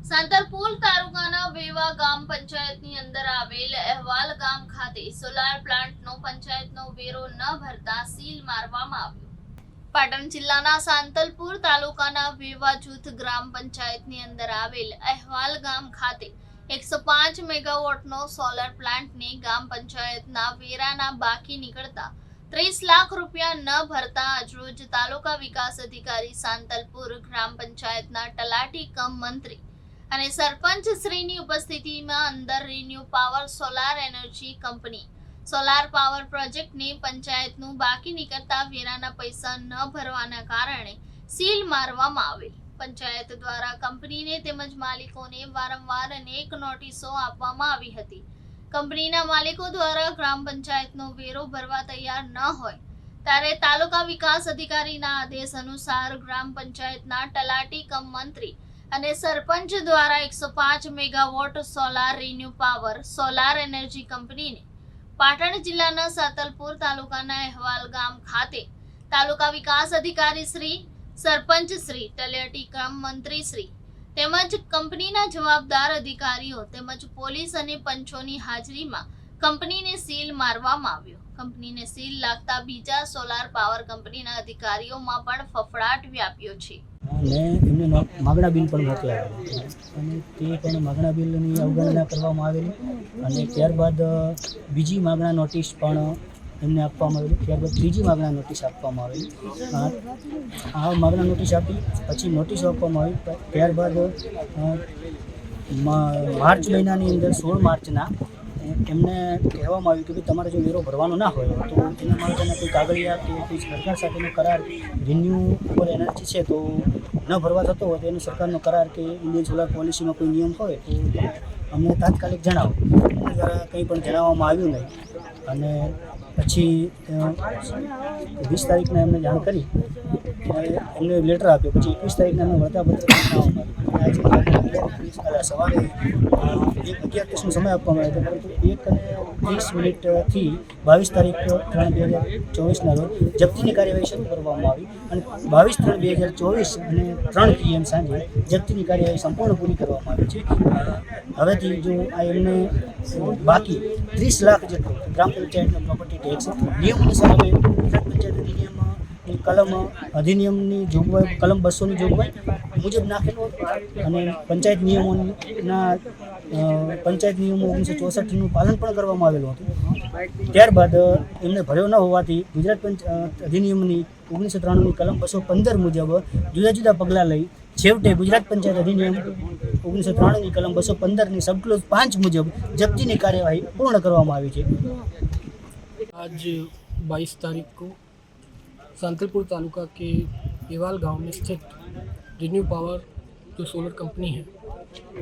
સાંતરપુર તાલુકાના વેવા ગામ પંચાયતની અંદર આવેલ અહેવાલ ગામ ખાતે સોલાર પ્લાન્ટનો પંચાયતનો વેરો ન ભરતા સીલ મારવામાં આવ્યો. પાટણ જિલ્લાના સાંતલપુર તાલુકાના વેવા જૂથ ગ્રામ પંચાયતની અંદર આવેલ અહેવાલ ગામ ખાતે એકસો પાંચ મેગાવોટનો સોલાર પ્લાન્ટને ગામ પંચાયતના વેરાના બાકી નીકળતા ત્રીસ લાખ રૂપિયા ન ભરતા આજરોજ તાલુકા વિકાસ અધિકારી સાંતલપુર ગ્રામ પંચાયતના તલાટી કમ મંત્રી અને સરપંચ શ્રીની ઉપસ્થિતિમાં અંદર renew power solar energy company solar power પ્રોજેક્ટની પંચાયતનું બાકી નીકળતા વેરાના પૈસા ન ભરવાના કારણે સીલ મારવામાં આવેલ પંચાયત દ્વારા કંપનીને તેમજ માલિકોને વારંવાર અનેક નોટિસો આપવામાં આવી હતી. કંપનીના માલિકો દ્વારા ગ્રામ પંચાયતનો વેરો ભરવા તૈયાર ન હોય. ત્યારે તાલુકા વિકાસ અધિકારીના આદેશ અનુસાર ગ્રામ પંચાયતના તલાટી કમ મંત્રી અને સરપંચ દ્વારા એકસો પાંચ megawatt solar renew power solar energy કંપનીને પાટણ જિલ્લાના સાતલપુર તાલુકાના અહેવાલ ગામ ખાતે તાલુકા વિકાસ અધિકારી શ્રી, સરપંચ શ્રી તલેટી કામ મંત્રી શ્રી તેમજ કંપનીના જવાબદાર અધિકારીઓ તેમજ પોલીસ અને પંચોની હાજરીમાં કંપનીને સીલ મારવામાં આવ્યો. કંપનીને સીલ લાગતા બીજા સોલાર પાવર કંપનીના અધિકારીઓમાં પણ ફફડાટ વ્યાપ્યો છે. અને એમને મા- માગણા બિલ પણ મોકલાવેલા અને તે પણ માગણા બિલની અવગણના કરવામાં આવેલી. અને ત્યારબાદ બીજી માગણા નોટિસ પણ એમને આપવામાં આવેલી. ત્યારબાદ ત્રીજી માગણા નોટિસ આપવામાં આવેલી. આ માગણા નોટિસ આપી, પછી નોટિસ આપવામાં આવી. ત્યારબાદ માર્ચ મહિનાની અંદર સોળ માર્ચના એમને કહેવામાં આવ્યું કે ભાઈ તમારે જો વેરો ભરવાનો ના હોય, તો એના માટેના કોઈ કાગળિયા કે કોઈ સરકાર સાથેનો કરાર રિન્યુ ઉપર એનર્જી છે, તો ન ભરવા થતો હોય તો એનો સરકારનો કરાર કે ઇન્ડિયન સોલાર પોલિસીમાં કોઈ નિયમ હોય, તો અમને તાત્કાલિક જણાવો. દ્વારા કંઈ પણ જણાવવામાં આવ્યું નહીં. અને પછી વીસ તારીખને એમને જાણ કરી. એમને લેટર આપ્યો. પછી એકવીસ તારીખના અમે કાલે સવારે એક અગિયાર સમય આપવામાં આવ્યો હતો. પરંતુ એક અને ત્રીસ મિનિટથી બાવીસ તારીખ ત્રણ બે હજાર ચોવીસના રોજ જપ્તીની કાર્યવાહી શરૂ કરવામાં આવી. અને બાવીસ ત્રણ બે હજાર ચોવીસ અને ત્રણ પીએમ સાંજે જપ્તીની કાર્યવાહી સંપૂર્ણ પૂરી કરવામાં આવી છે. હવેથી જો આ એમને બાકી ત્રીસ લાખ જેટલો ગ્રામ પંચાયતનો પ્રોપર્ટી ટેક્સ નિયમ અનુસાર હવે ગુજરાત પંચાયત અધિનિયમની કલમ અધિનિયમની જોગવાઈ, કલમ બસોની જોગવાઈ મુજબ નાખેલું અને પંચાયત નિયમોના પંચાયત નિયમો ઓગણીસો ચોસઠનું પાલન પણ કરવામાં આવેલું હતું. ત્યારબાદ એમને ભર્યો ન હોવાથી ગુજરાત પંચ અધિનિયમની ઓગણીસો ત્રાણુંની કલમ બસો પંદર મુજબ જુદા જુદા પગલાં લઈ છેવટે ગુજરાત પંચાયત અધિનિયમ ઓગણીસો ત્રાણુંની કલમ બસો પંદરની સબક્લોઝ પાંચ મુજબ જપ્તીની કાર્યવાહી પૂર્ણ કરવામાં આવી છે. આજ બાવીસ તારીખ सांतलपुर तालुका के एवाल गाँव में स्थित रिन्यू पावर जो सोलर कंपनी है,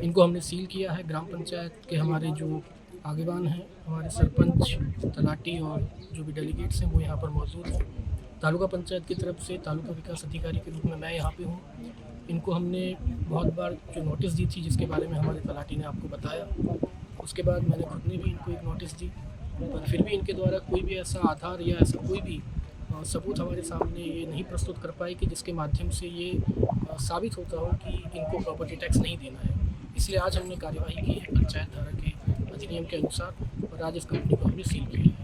इनको हमने सील किया है ग्राम पंचायत के हमारे जो आगेवान हैं, हमारे सरपंच, तलाटी और जो भी डेलीगेट्स हैं, वो यहाँ पर मौजूद हैं। तालुका पंचायत की तरफ़ से तालुका विकास अधिकारी के रूप में मैं यहाँ पे हूँ। इनको हमने बहुत बार जो नोटिस दी थी, जिसके बारे में हमारे तलाटी ने आपको बताया, उसके बाद मैंने खुद ने भी इनको एक नोटिस दी। पर फिर भी इनके द्वारा कोई भी ऐसा आधार या ऐसा कोई भी सबूत हमारे सामने ये नहीं प्रस्तुत कर पाए कि जिसके माध्यम से ये साबित होता हो कि इनको प्रॉपर्टी टैक्स नहीं देना है। इसलिए आज हमने कार्यवाही की है, पंचायत धारा के अधिनियम के अनुसार और आज इस कंपनी को हमने सील किया है।